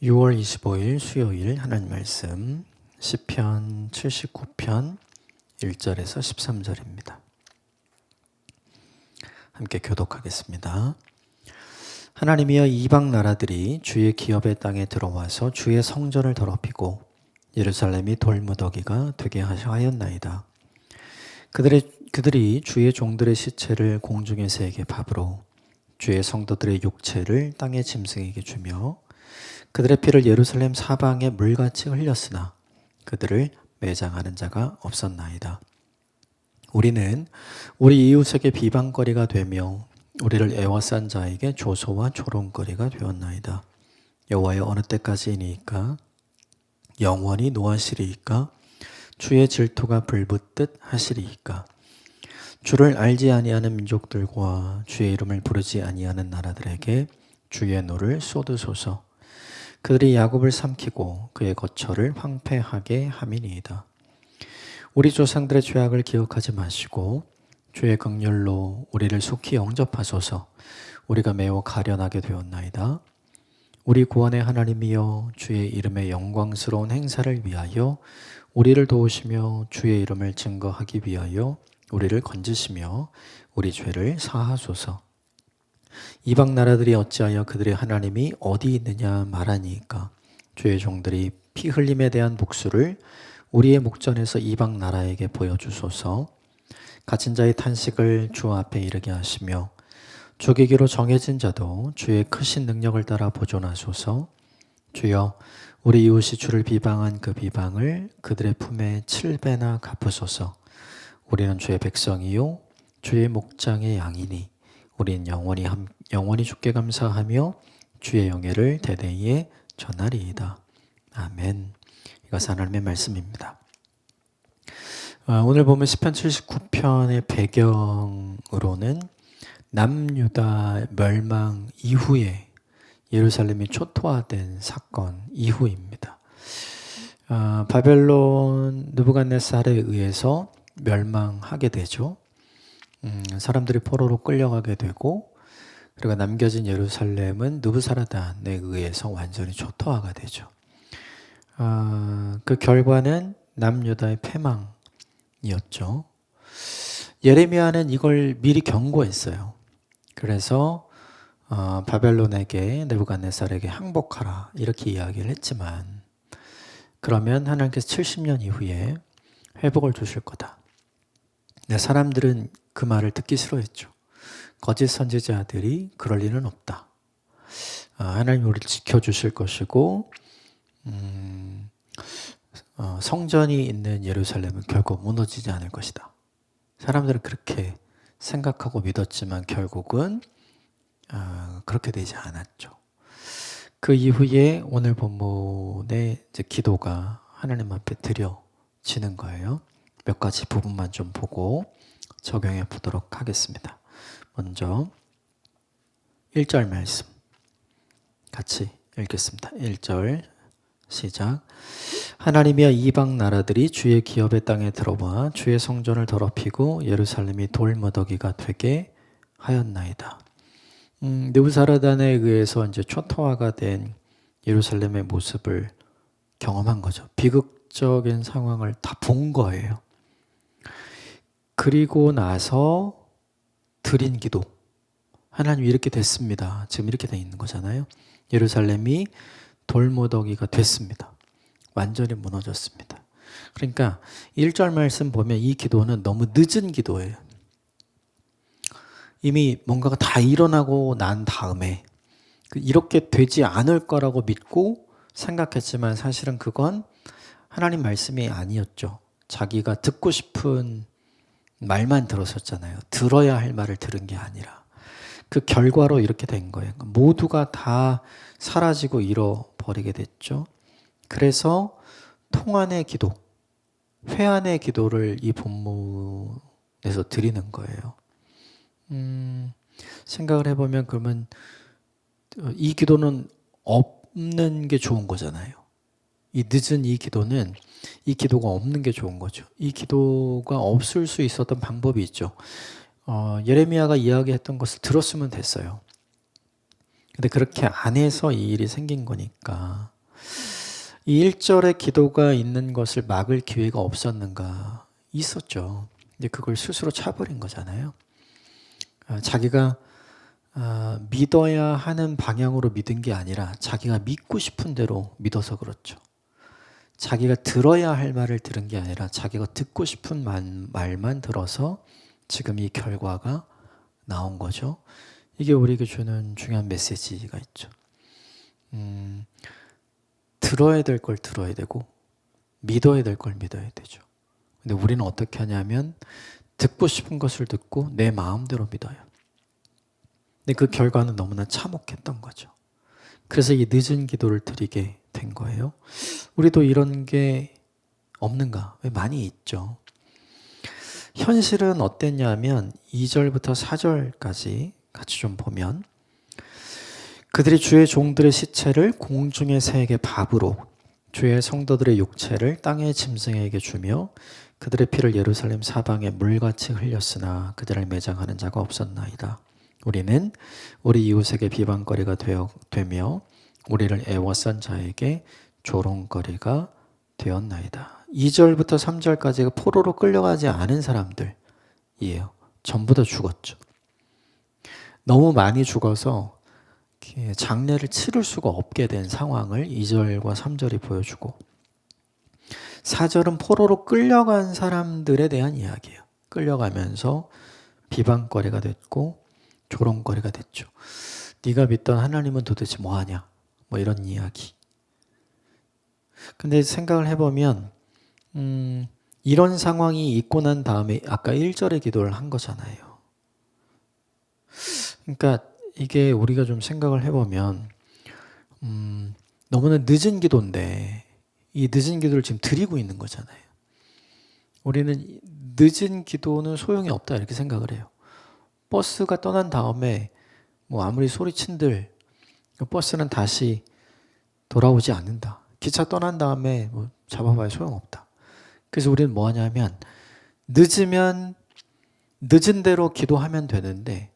6월 25일 수요일 하나님 말씀 시편 79편 1절에서 13절입니다. 함께 교독하겠습니다. 하나님이여 이방 나라들이 주의 기업의 땅에 들어와서 주의 성전을 더럽히고 예루살렘이 돌무더기가 되게 하였나이다. 그들의 그들이 주의 종들의 시체를 공중의 새에게 밥으로 주의 성도들의 육체를 땅의 짐승에게 주며 그들의 피를 예루살렘 사방에 물같이 흘렸으나 그들을 매장하는 자가 없었나이다. 우리는 우리 이웃에게 비방거리가 되며 우리를 애워싼 자에게 조소와 조롱거리가 되었나이다. 여호와여 어느 때까지이니까 영원히 노하시리이까 주의 질투가 불붙듯 하시리이까 주를 알지 아니하는 민족들과 주의 이름을 부르지 아니하는 나라들에게 주의 노를 쏟으소서 그들이 야곱을 삼키고 그의 거처를 황폐하게 함이니이다. 우리 조상들의 죄악을 기억하지 마시고 주의 긍휼로 우리를 속히 영접하소서. 우리가 매우 가련하게 되었나이다. 우리 구원의 하나님이여 주의 이름의 영광스러운 행사를 위하여 우리를 도우시며 주의 이름을 증거하기 위하여 우리를 건지시며 우리 죄를 사하소서. 이방 나라들이 어찌하여 그들의 하나님이 어디 있느냐 말하니까 주의 종들이 피 흘림에 대한 복수를 우리의 목전에서 이방 나라에게 보여주소서. 갇힌 자의 탄식을 주 앞에 이르게 하시며 죽이기로 정해진 자도 주의 크신 능력을 따라 보존하소서. 주여 우리 이웃이 주를 비방한 그 비방을 그들의 품에 칠배나 갚으소서. 우리는 주의 백성이요 주의 목장의 양이니 우린 영원히 함, 영원히 주께 감사하며 주의 영예를 대대에 전하리이다. 아멘. 이것은 하나님의 말씀입니다. 아, 오늘 보면 시편 79편의 배경으로는 남유다 멸망 이후에 예루살렘이 초토화된 사건 이후입니다. 아, 바벨론 느부갓네살에 의해서 멸망하게 되죠. 음, 사람들이 포로로 끌려가게 되고 그리고 남겨진 예루살렘은 느부사라단에 의해서 완전히 초토화가 되죠. 아, 그 결과는 남유다의 패망이었죠. 예레미야는 이걸 미리 경고했어요. 그래서 어, 바벨론에게 네부갓네살에게 항복하라 이렇게 이야기를 했지만 그러면 하나님께서 70년 이후에 회복을 주실 거다. 네, 사람들은 그 말을 듣기 싫어했죠. 거짓 선지자들이 그럴 리는 없다. 아, 하나님 우리를 지켜주실 것이고 음, 어, 성전이 있는 예루살렘은 결국 무너지지 않을 것이다. 사람들은 그렇게 생각하고 믿었지만 결국은 어, 그렇게 되지 않았죠. 그 이후에 오늘 본문의 기도가 하나님 앞에 드려지는 거예요. 몇 가지 부분만 좀 보고 적용해 보도록 하겠습니다. 먼저 1절 말씀 같이 읽겠습니다. 1절 시작. 하나님이여 이방 나라들이 주의 기업의 땅에 들어와 주의 성전을 더럽히고 예루살렘이 돌무더기가 되게 하였나이다. 음, 느부사라단에 의해서 이제 초토화가 된 예루살렘의 모습을 경험한 거죠. 비극적인 상황을 다 본 거예요. 그리고 나서 드린 기도. 하나님 이렇게 됐습니다. 지금 이렇게 돼 있는 거잖아요. 예루살렘이 돌무더기가 됐습니다. 완전히 무너졌습니다. 그러니까 1절 말씀 보면 이 기도는 너무 늦은 기도예요. 이미 뭔가가 다 일어나고 난 다음에 그 이렇게 되지 않을 거라고 믿고 생각했지만 사실은 그건 하나님 말씀이 아니었죠. 자기가 듣고 싶은 말만 들었었잖아요. 들어야 할 말을 들은 게 아니라 그 결과로 이렇게 된 거예요. 모두가 다 사라지고 잃어버리게 됐죠. 그래서 통안의 기도, 회안의 기도를 이 본문에서 드리는 거예요. 음, 생각을 해보면 그러면 이 기도는 없는 게 좋은 거잖아요. 이 늦은 이 기도는 이 기도가 없는 게 좋은 거죠. 이 기도가 없을 수 있었던 방법이 있죠. 어, 예레미야가 이야기했던 것을 들었으면 됐어요. 근데 그렇게 안 해서 이 일이 생긴 거니까 이 1절의 기도가 있는 것을 막을 기회가 없었는가? 있었죠. 근데 그걸 스스로 차버린 거잖아요. 아, 자기가 아, 믿어야 하는 방향으로 믿은 게 아니라 자기가 믿고 싶은 대로 믿어서 그렇죠. 자기가 들어야 할 말을 들은 게 아니라 자기가 듣고 싶은 말, 말만 들어서 지금 이 결과가 나온 거죠. 이게 우리에게 주는 중요한 메시지가 있죠. 음, 들어야 될 걸 들어야 되고 믿어야 될 걸 믿어야 되죠. 근데 우리는 어떻게 하냐면 듣고 싶은 것을 듣고 내 마음대로 믿어요. 근데 그 결과는 너무나 참혹했던 거죠. 그래서 이 늦은 기도를 드리게 된 거예요. 우리도 이런 게 없는가? 왜 많이 있죠. 현실은 어땠냐면 2절부터 4절까지 같이 좀 보면 그들이 주의 종들의 시체를 공중의 새에게 밥으로 주의 성도들의 육체를 땅의 짐승에게 주며 그들의 피를 예루살렘 사방에 물같이 흘렸으나 그들을 매장하는 자가 없었나이다. 우리는 우리 이웃에게 비방거리가 되어, 되며 우리를 애워싼 자에게 조롱거리가 되었나이다. 2절부터 3절까지가 포로로 끌려가지 않은 사람들이에요. 전부 다 죽었죠. 너무 많이 죽어서 장례를 치를 수가 없게 된 상황을 2절과 3절이 보여주고 4절은 포로로 끌려간 사람들에 대한 이야기예요. 끌려가면서 비방거리가 됐고 조롱거리가 됐죠. 네가 믿던 하나님은 도대체 뭐 하냐? 뭐 이런 이야기. 근데 생각을 해보면 음, 이런 상황이 있고 난 다음에 아까 1절의 기도를 한 거잖아요. 그러니까 이게 우리가 좀 생각을 해보면 음, 너무나 늦은 기도인데 이 늦은 기도를 지금 드리고 있는 거잖아요. 우리는 늦은 기도는 소용이 없다 이렇게 생각을 해요. 버스가 떠난 다음에 뭐 아무리 소리친들 그 버스는 다시 돌아오지 않는다. 기차 떠난 다음에 뭐 잡아봐야 소용없다. 그래서 우리는 뭐 하냐면 늦으면 늦은 대로 기도하면 되는데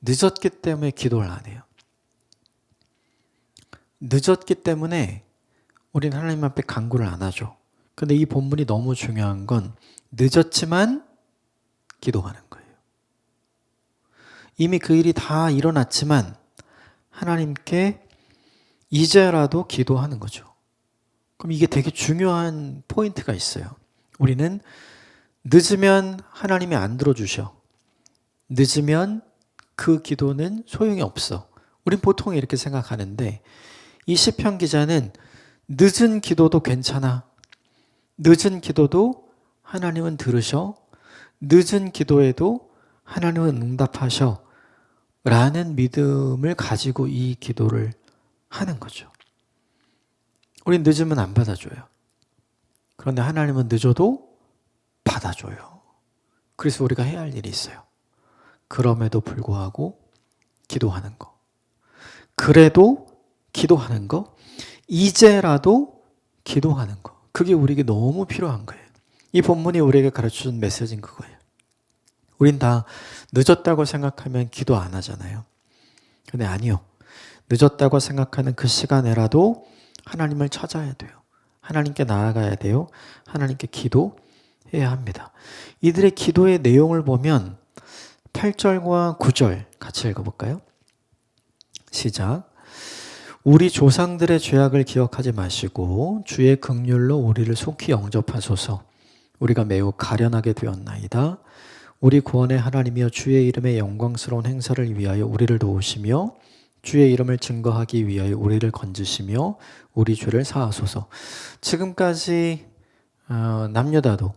늦었기 때문에 기도를 안 해요. 늦었기 때문에 우리는 하나님 앞에 간구를 안 하죠. 근데 이 본문이 너무 중요한 건 늦었지만 기도하는 거예요. 이미 그 일이 다 일어났지만 하나님께 이제라도 기도하는 거죠. 그럼 이게 되게 중요한 포인트가 있어요. 우리는 늦으면 하나님이 안 들어주셔. 늦으면 그 기도는 소용이 없어. 우린 보통 이렇게 생각하는데 이 시편 기자는 늦은 기도도 괜찮아. 늦은 기도도 하나님은 들으셔. 늦은 기도에도 하나님은 응답하셔. 라는 믿음을 가지고 이 기도를 하는 거죠. 우린 늦으면 안 받아줘요. 그런데 하나님은 늦어도 받아줘요. 그래서 우리가 해야 할 일이 있어요. 그럼에도 불구하고 기도하는 거. 그래도 기도하는 거. 이제라도 기도하는 거. 그게 우리에게 너무 필요한 거예요. 이 본문이 우리에게 가르쳐 준 메시지는 그거예요. 우린 다 늦었다고 생각하면 기도 안 하잖아요. 근데 아니요. 늦었다고 생각하는 그 시간에라도 하나님을 찾아야 돼요. 하나님께 나아가야 돼요. 하나님께 기도해야 합니다. 이들의 기도의 내용을 보면 8절과 9절 같이 읽어볼까요? 시작. 우리 조상들의 죄악을 기억하지 마시고 주의 극률로 우리를 속히 영접하소서. 우리가 매우 가련하게 되었나이다. 우리 구원의 하나님이여 주의 이름의 영광스러운 행사를 위하여 우리를 도우시며 주의 이름을 증거하기 위하여 우리를 건지시며 우리 죄를 사하소서. 지금까지 어, 남녀다도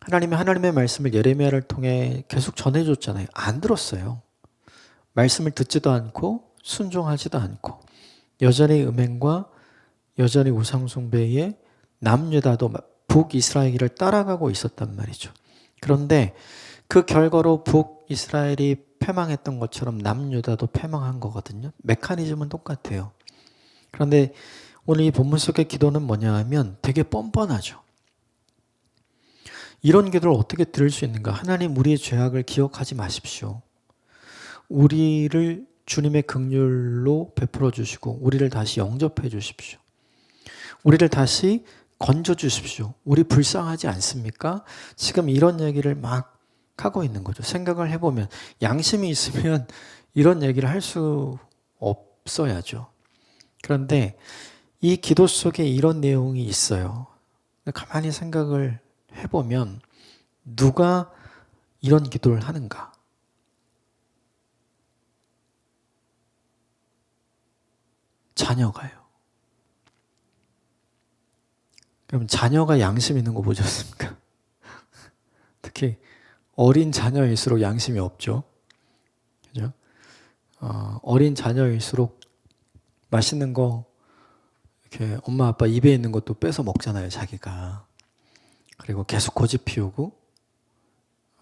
하나님의 하나님의 말씀을 예레미야를 통해 계속 전해줬잖아요. 안 들었어요. 말씀을 듣지도 않고 순종하지도 않고 여전히 음행과 여전히 우상숭배에 남유다도 북이스라엘을 따라가고 있었단 말이죠. 그런데 그 결과로 북이스라엘이 패망했던 것처럼 남유다도 패망한 거거든요. 메커니즘은 똑같아요. 그런데 오늘 이 본문 속의 기도는 뭐냐 하면 되게 뻔뻔하죠. 이런 기도를 어떻게 들을 수 있는가? 하나님 우리의 죄악을 기억하지 마십시오. 우리를 주님의 긍휼로 베풀어 주시고 우리를 다시 영접해 주십시오. 우리를 다시 건져 주십시오. 우리 불쌍하지 않습니까? 지금 이런 얘기를 막 하고 있는 거죠. 생각을 해보면 양심이 있으면 이런 얘기를 할 수 없어야죠. 그런데 이 기도 속에 이런 내용이 있어요. 가만히 생각을 해보면 누가 이런 기도를 하는가? 자녀가요. 그럼 자녀가 양심 있는 거 보셨습니까? 특히 어린 자녀일수록 양심이 없죠. 그죠? 어, 어린 자녀일수록 맛있는 거 이렇게 엄마 아빠 입에 있는 것도 뺏어 먹잖아요, 자기가. 그리고 계속 고집 피우고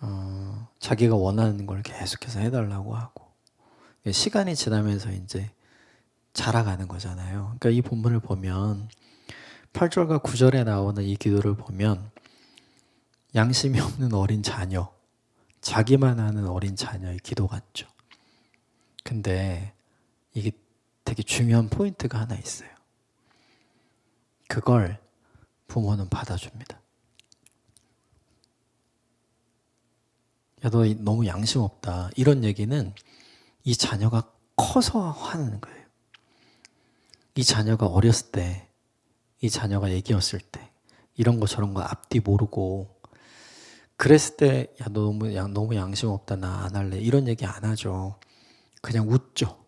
어, 자기가 원하는 걸 계속해서 해달라고 하고 시간이 지나면서 이제 자라가는 거잖아요. 그러니까 이 본문을 보면 8절과 9절에 나오는 이 기도를 보면 양심이 없는 어린 자녀, 자기만 하는 어린 자녀의 기도 같죠. 근데 이게 되게 중요한 포인트가 하나 있어요. 그걸 부모는 받아줍니다. 야, 너 너무 양심 없다. 이런 얘기는 이 자녀가 커서 하는 거예요. 이 자녀가 어렸을 때, 이 자녀가 애기였을 때, 이런 거 저런 거 앞뒤 모르고, 그랬을 때, 야, 너 너무, 야, 너무 양심 없다. 나 안 할래. 이런 얘기 안 하죠. 그냥 웃죠.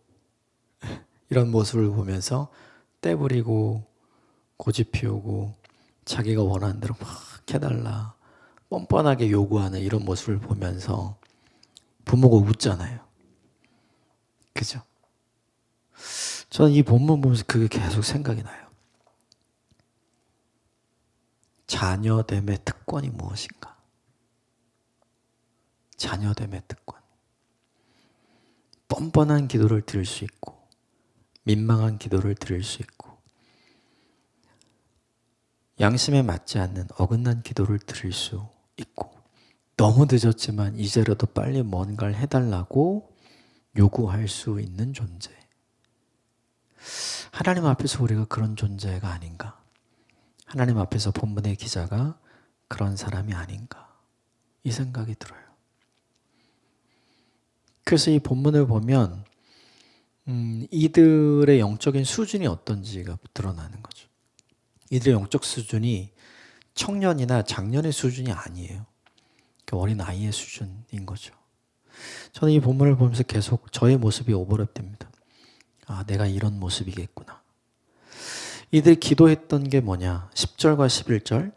이런 모습을 보면서 떼부리고, 고집 피우고, 자기가 원하는 대로 막 해달라. 뻔뻔하게 요구하는 이런 모습을 보면서 부모가 웃잖아요. 그죠? 저는 이 본문 보면서 그게 계속 생각이 나요. 자녀됨의 특권이 무엇인가? 자녀됨의 특권. 뻔뻔한 기도를 드릴 수 있고, 민망한 기도를 드릴 수 있고, 양심에 맞지 않는 어긋난 기도를 드릴 수 있고, 너무 늦었지만 이제라도 빨리 뭔가를 해달라고 요구할 수 있는 존재. 하나님 앞에서 우리가 그런 존재가 아닌가? 하나님 앞에서 본문의 기자가 그런 사람이 아닌가? 이 생각이 들어요. 그래서 이 본문을 보면 음, 이들의 영적인 수준이 어떤지가 드러나는 거죠. 이들의 영적 수준이 청년이나 장년의 수준이 아니에요. 어린 아이의 수준인 거죠. 저는 이 본문을 보면서 계속 저의 모습이 오버랩됩니다. 아, 내가 이런 모습이겠구나. 이들이 기도했던 게 뭐냐? 10절과 11절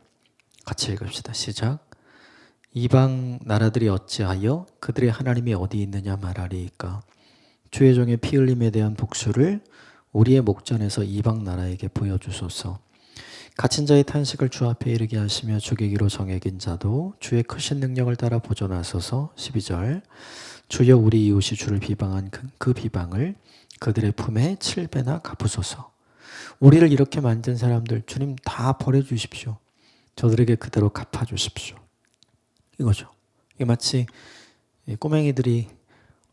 같이 읽읍시다. 시작. 이방 나라들이 어찌하여 그들의 하나님이 어디 있느냐 말하리이까. 주의 종의 피 흘림에 대한 복수를 우리의 목전에서 이방 나라에게 보여주소서. 갇힌 자의 탄식을 주 앞에 이르게 하시며 죽이기로 정해긴 자도 주의 크신 능력을 따라 보존하소서. 12절. 주여 우리 이웃이 주를 비방한 그, 그 비방을 그들의 품에 7배나 갚으소서. 우리를 이렇게 만든 사람들 주님 다 버려주십시오. 저들에게 그대로 갚아주십시오. 이거죠. 이게 마치 꼬맹이들이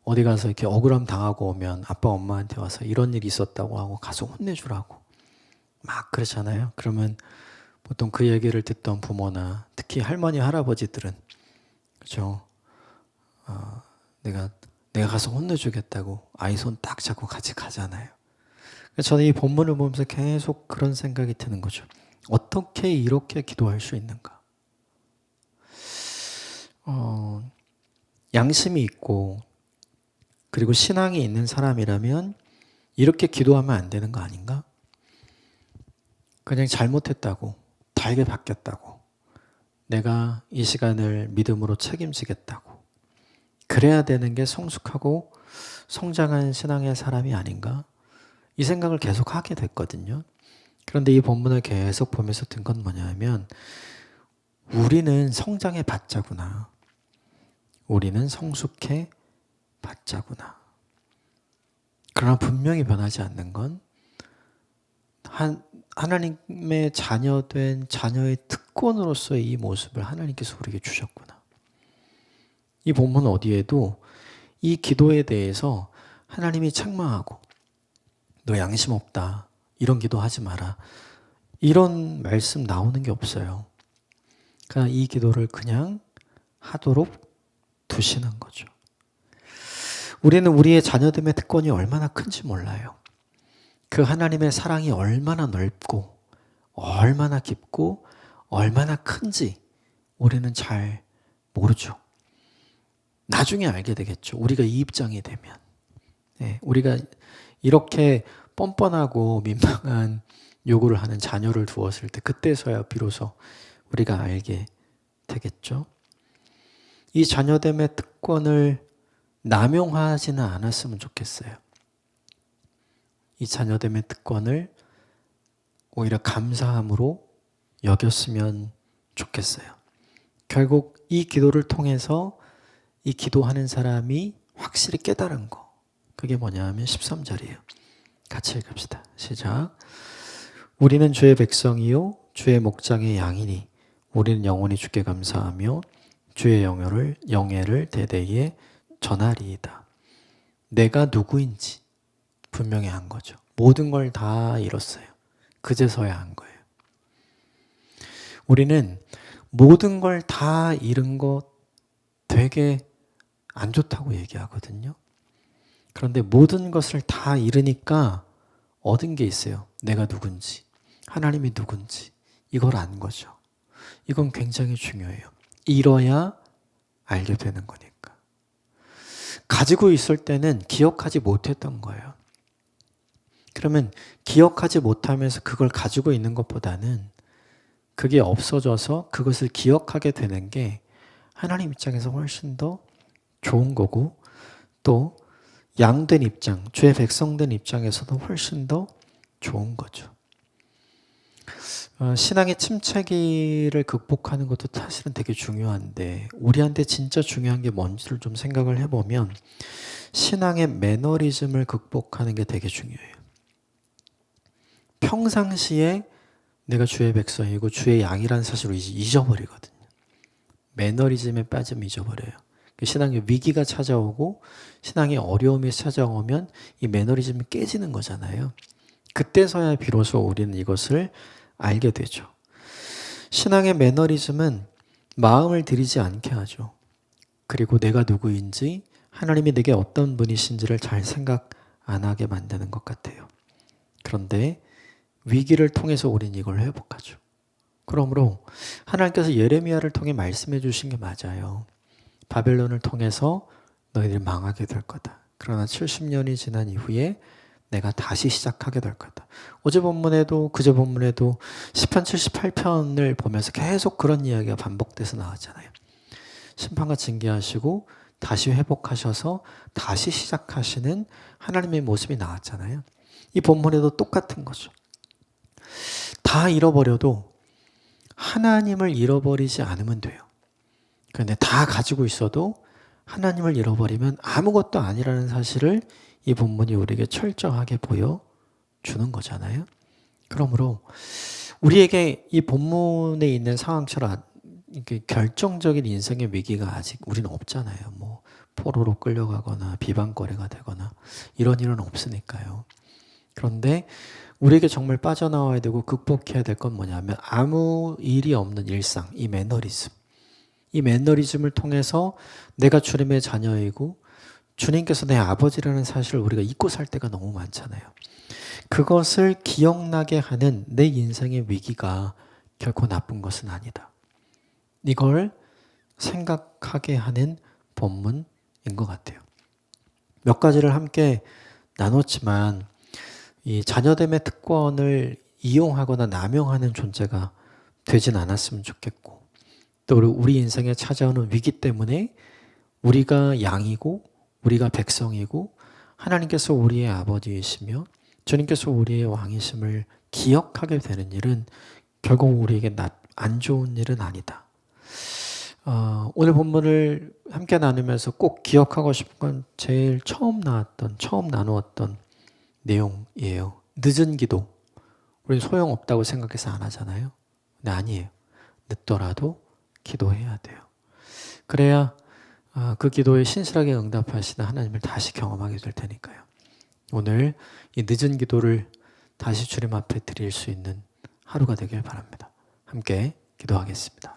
어디 가서 이렇게 억울함 당하고 오면 아빠 엄마한테 와서 이런 일이 있었다고 하고 가서 혼내주라고 막 그러잖아요. 그러면 보통 그 얘기를 듣던 부모나 특히 할머니 할아버지들은 그죠. 어, 내가 내가 가서 혼내주겠다고 아이 손 딱 잡고 같이 가잖아요. 저는 이 본문을 보면서 계속 그런 생각이 드는 거죠. 어떻게 이렇게 기도할 수 있는가? 어, 양심이 있고 그리고 신앙이 있는 사람이라면 이렇게 기도하면 안 되는 거 아닌가? 그냥 잘못했다고, 달게 바뀌었다고, 내가 이 시간을 믿음으로 책임지겠다고, 그래야 되는 게 성숙하고 성장한 신앙의 사람이 아닌가? 이 생각을 계속 하게 됐거든요. 그런데 이 본문을 계속 보면서 든 건 뭐냐면, 우리는 성장해 봤자구나. 우리는 성숙해 봤자구나. 그러나 분명히 변하지 않는 건, 한, 하나님의 자녀된 자녀의 특권으로서의 이 모습을 하나님께서 우리에게 주셨구나. 이 본문 어디에도 이 기도에 대해서 하나님이 책망하고 너 양심 없다. 이런 기도 하지 마라. 이런 말씀 나오는 게 없어요. 그러니까 이 기도를 그냥 하도록 두시는 거죠. 우리는 우리의 자녀됨의 특권이 얼마나 큰지 몰라요. 그 하나님의 사랑이 얼마나 넓고 얼마나 깊고 얼마나 큰지 우리는 잘 모르죠. 나중에 알게 되겠죠. 우리가 이 입장이 되면. 네, 우리가 이렇게 뻔뻔하고 민망한 요구를 하는 자녀를 두었을 때 그때서야 비로소 우리가 알게 되겠죠. 이 자녀됨의 특권을 남용하지는 않았으면 좋겠어요. 이 자녀됨의 특권을 오히려 감사함으로 여겼으면 좋겠어요. 결국 이 기도를 통해서 이 기도하는 사람이 확실히 깨달은 거. 그게 뭐냐 하면 13절이에요. 같이 읽읍시다. 시작. 우리는 주의 백성이요 주의 목장의 양이니 우리는 영원히 주께 감사하며 주의 영예를 영예를 대대에 전하리이다. 내가 누구인지 분명히 한 거죠. 모든 걸 다 잃었어요. 그제서야 한 거예요. 우리는 모든 걸 다 잃은 거 되게 안 좋다고 얘기하거든요. 그런데 모든 것을 다 잃으니까 얻은 게 있어요. 내가 누군지, 하나님이 누군지, 이걸 안 거죠. 이건 굉장히 중요해요. 잃어야 알게 되는 거니까. 가지고 있을 때는 기억하지 못했던 거예요. 그러면 기억하지 못하면서 그걸 가지고 있는 것보다는 그게 없어져서 그것을 기억하게 되는 게 하나님 입장에서 훨씬 더 좋은 거고 또 양된 입장, 죄 백성된 입장에서도 훨씬 더 좋은 거죠. 어, 신앙의 침체기를 극복하는 것도 사실은 되게 중요한데 우리한테 진짜 중요한 게 뭔지를 좀 생각을 해보면 신앙의 매너리즘을 극복하는 게 되게 중요해요. 평상시에 내가 주의 백성이고 주의 양이라는 사실을 잊어버리거든요. 매너리즘에 빠지면 잊어버려요. 그 신앙의 위기가 찾아오고 신앙의 어려움이 찾아오면 이 매너리즘이 깨지는 거잖아요. 그때서야 비로소 우리는 이것을 알게 되죠. 신앙의 매너리즘은 마음을 들이지 않게 하죠. 그리고 내가 누구인지 하나님이 내게 어떤 분이신지를 잘 생각 안 하게 만드는 것 같아요. 그런데 위기를 통해서 우린 이걸 회복하죠. 그러므로 하나님께서 예레미야를 통해 말씀해 주신 게 맞아요. 바벨론을 통해서 너희들이 망하게 될 거다. 그러나 70년이 지난 이후에 내가 다시 시작하게 될 거다. 어제 본문에도 그제 본문에도 10편 78편을 보면서 계속 그런 이야기가 반복돼서 나왔잖아요. 심판과 징계하시고 다시 회복하셔서 다시 시작하시는 하나님의 모습이 나왔잖아요. 이 본문에도 똑같은 거죠. 다 잃어버려도 하나님을 잃어버리지 않으면 돼요. 그런데 다 가지고 있어도 하나님을 잃어버리면 아무것도 아니라는 사실을 이 본문이 우리에게 철저하게 보여주는 거잖아요. 그러므로 우리에게 이 본문에 있는 상황처럼 결정적인 인생의 위기가 아직 우리는 없잖아요. 뭐 포로로 끌려가거나 비방거리가 되거나 이런 일은 없으니까요. 그런데 우리에게 정말 빠져나와야 되고 극복해야 될 건 뭐냐면 아무 일이 없는 일상, 이 매너리즘. 이 매너리즘을 통해서 내가 주님의 자녀이고 주님께서 내 아버지라는 사실을 우리가 잊고 살 때가 너무 많잖아요. 그것을 기억나게 하는 내 인생의 위기가 결코 나쁜 것은 아니다. 이걸 생각하게 하는 본문인 것 같아요. 몇 가지를 함께 나눴지만 이 자녀됨의 특권을 이용하거나 남용하는 존재가 되진 않았으면 좋겠고 또 우리 인생에 찾아오는 위기 때문에 우리가 양이고 우리가 백성이고 하나님께서 우리의 아버지이시며 주님께서 우리의 왕이심을 기억하게 되는 일은 결국 우리에게 안 좋은 일은 아니다. 어, 오늘 본문을 함께 나누면서 꼭 기억하고 싶은 건 제일 처음 나왔던, 처음 나누었던 내용이에요. 늦은 기도. 우리는 소용없다고 생각해서 안 하잖아요. 근데 아니에요. 늦더라도 기도해야 돼요. 그래야 아, 그 기도에 신실하게 응답하시는 하나님을 다시 경험하게 될 테니까요. 오늘 이 늦은 기도를 다시 주님 앞에 드릴 수 있는 하루가 되길 바랍니다. 함께 기도하겠습니다.